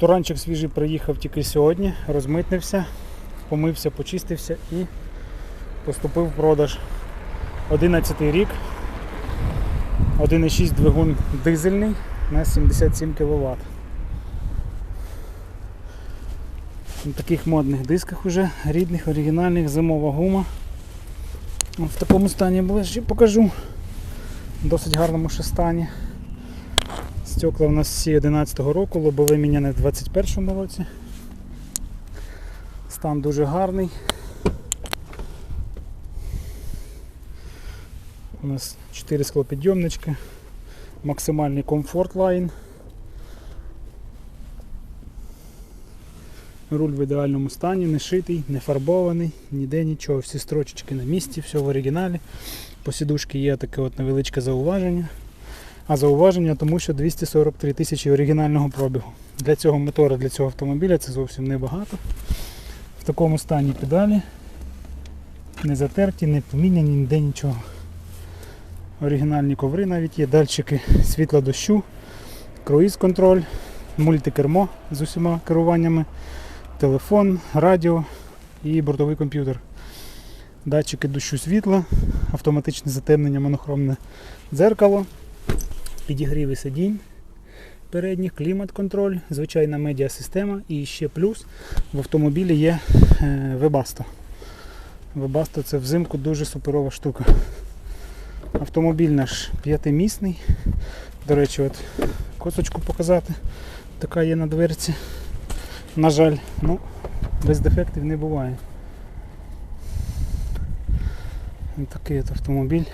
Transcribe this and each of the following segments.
Туранчик свіжий приїхав тільки сьогодні, розмитнився, помився, почистився і поступив в продаж. 11 рік, 1,6 двигун дизельний на 77 кВт. На таких модних дисках уже, рідних, оригінальних, зимова гума. В такому стані ближче покажу. В досить гарному ще стані. Стекла у нас всі 11 року, лобове міняне в 21 році. Стан дуже гарний. У нас 4 склопідйомнички, максимальний комфорт лайн. Руль в ідеальному стані, не шитий, не фарбований, ніде нічого, всі строчечки на місці, все в оригіналі. По сідушці є таке от невеличке зауваження. А зауваження тому, що 243 тисячі оригінального пробігу. Для цього мотора, для цього автомобіля це зовсім небагато. В такому стані педалі. Не затерті, не поміняні, ніде нічого. Оригінальні коври навіть є, датчики світла дощу, круїз контроль, мультикермо з усіма керуваннями, телефон, радіо і бортовий комп'ютер. Датчики дощу світла, автоматичне затемнення, монохромне дзеркало, підігріви сидінь передніх, клімат-контроль, звичайна медіасистема і ще плюс в автомобілі є е, Webasto. Webasto це взимку дуже суперова штука. Автомобіль наш п'ятимісний. До речі, от косочку показати. Така є на дверці. На жаль, ну, без дефектів не буває. Такий от автомобіль.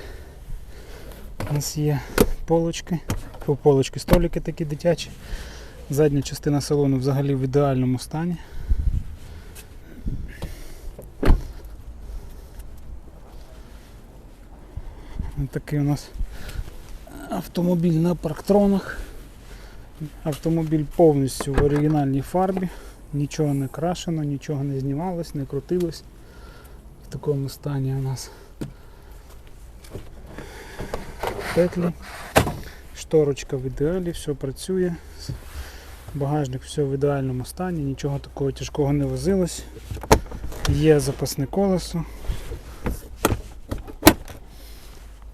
У нас є полочки, Фу, полочки, столики такі дитячі. Задня частина салону взагалі в ідеальному стані. Ось такий у нас автомобіль на парктронах. Автомобіль повністю в оригінальній фарбі. Нічого не крашено, нічого не знімалось, не крутилось. В такому стані у нас петлі. Шторочка в ідеалі, все працює. Багажник все в ідеальному стані, нічого такого тяжкого не возилось. Є запасне колесо.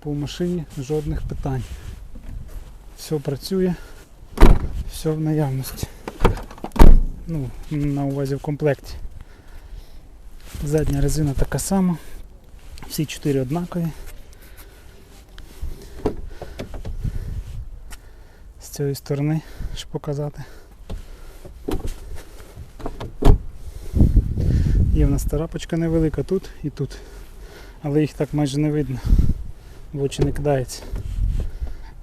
По машині жодних питань. Все працює, все в наявності. Ну, на увазі в комплекті. Задня резина така сама. Всі чотири однакові. З цієї сторони, щоб показати. Є в нас тарапочка невелика тут і тут. Але їх так майже не видно. В очі не кидається.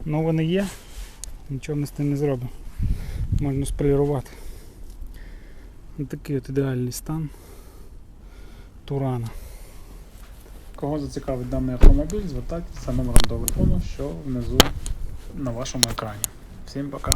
Ну вони є, нічого ми з тим не зробимо. Можна сполірувати. Такий от ідеальний стан Турана. Кого зацікавить даний автомобіль, звертайтеся за номером телефону, що внизу на вашому екрані. Всім пока!